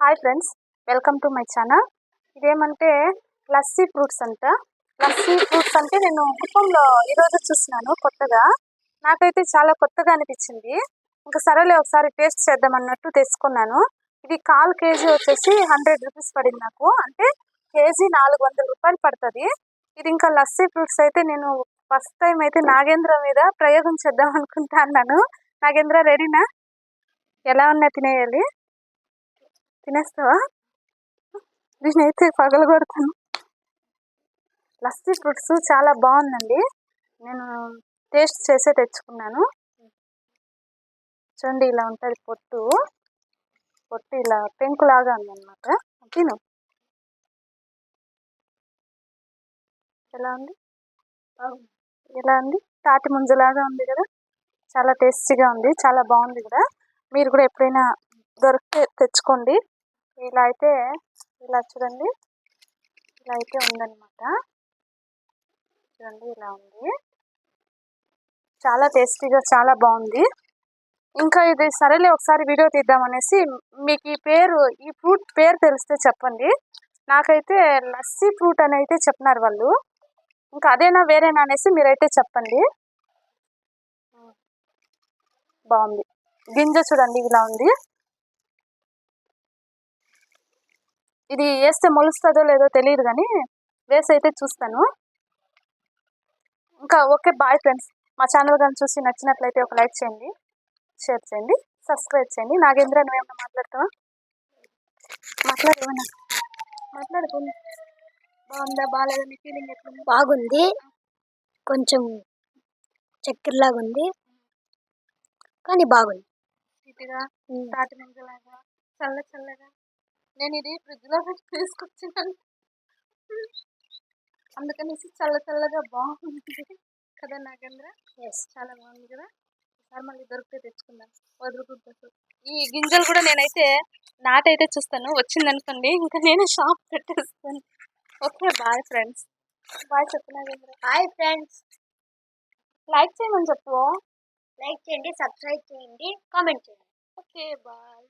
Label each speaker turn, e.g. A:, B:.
A: Hi friends welcome to my channel ఇదేమంటే lassi fruits అంట. Lassi fruits అంటే నేను కుప్పంలో ఈరోజు చూస్తున్నాను కొత్తగా. నాకైతే చాలా కొత్తగా అనిపించింది. ఇంకా సరేలే ఒకసారి టేస్ట్ చేద్దాం అన్నట్టు తెచ్చుకున్నాను. ఇది కాల్ కేజీ వచ్చేసి హండ్రెడ్ రూపీస్ పడింది నాకు. అంటే కేజీ నాలుగు వందల రూపాయలు పడుతుంది. ఇది ఇంకా లస్సీ ఫ్రూట్స్ అయితే నేను ఫస్ట్ టైం అయితే నాగేంద్ర మీద ప్రయోగం చేద్దాం అనుకుంటా అన్నాను నాగేంద్ర రెడీనా ఎలా ఉన్నా తినేయాలి. తినేస్తావా? నేనైతే పగల కొడతాను లస్సీ ఫ్రూట్స్ చాలా బాగుందండి. నేను టేస్ట్ చేసే తెచ్చుకున్నాను. చూడండి ఇలా ఉంటుంది పొట్టు. పొట్టు ఇలా పెంకులాగా ఉందన్నమాట. తిను. ఎలా ఉంది? ఎలా ఉంది? తాటి ముంజలాగా ఉంది కదా? చాలా టేస్టీగా ఉంది. చాలా బాగుంది కూడా మీరు కూడా ఎప్పుడైనా దొరికితే తెచ్చుకోండి. ఇలా అయితే ఇలా చూడండి. ఇలా అయితే ఉందన్నమాట. చూడండి ఇలా ఉంది. చాలా టేస్టీగా చాలా బాగుంది. ఇంకా ఇది సరేలే ఒకసారి వీడియో తీద్దామనేసి మీకు ఈ పేరు ఈ ఫ్రూట్ పేరు తెలిస్తే చెప్పండి. నాకైతే లస్సీ ఫ్రూట్ అని అయితే చెప్పినారు వాళ్ళు. ఇంకా అదేనా వేరేనా అనేసి మీరైతే చెప్పండి. బాగుంది. గింజ చూడండి ఇలా ఉంది. ఇది వేస్తే మొలుస్తుందో లేదో తెలియదు కానీ వేసి అయితే చూస్తాను. ఇంకా ఓకే బాయ్ ఫ్రెండ్స్ మా ఛానల్ కానీ చూసి నచ్చినట్లయితే ఒక లైక్ చేయండి షేర్ చేయండి సబ్స్క్రైబ్ చేయండి. నాగేంద్ర నువ్వేమన్నా మాట్లాడతావా? మాట్లాడు ఏమన్నా మాట్లాడుతుంది బాగుందా? బాగాలేదా? నీ ఫీలింగ్ ఎట్లుంది?
B: బాగుంది. కొంచెం చక్కెరలాగా ఉంది. కానీ బాగుంది.
A: స్వీట్గా తాటి చల్ల చల్లగా. నేను ఇది ఫ్రిడ్జ్లో పెట్టి తీసుకొచ్చినాను అందుకనేసి చల్ల చల్లగా బాగుంది కదా నాగేంద్ర?
B: ఎస్
A: చాలా బాగుంది కదా? ఒకసారి మళ్ళీ దొరికితే తెచ్చుకుందాం. వదులుకుంటూ ఈ గింజలు కూడా నేనైతే నాటైతే చూస్తాను. వచ్చింది అనుకోండి ఇంకా నేను షాప్ పెట్టేస్తాను. ఓకే బాయ్ ఫ్రెండ్స్ బాయ్ చెప్పు నాగేంద్ర.
B: హాయ్ ఫ్రెండ్స్
A: లైక్ చేయమని చెప్పు.
B: లైక్ చేయండి సబ్స్క్రైబ్ చేయండి కామెంట్ చేయండి.
A: Okay bye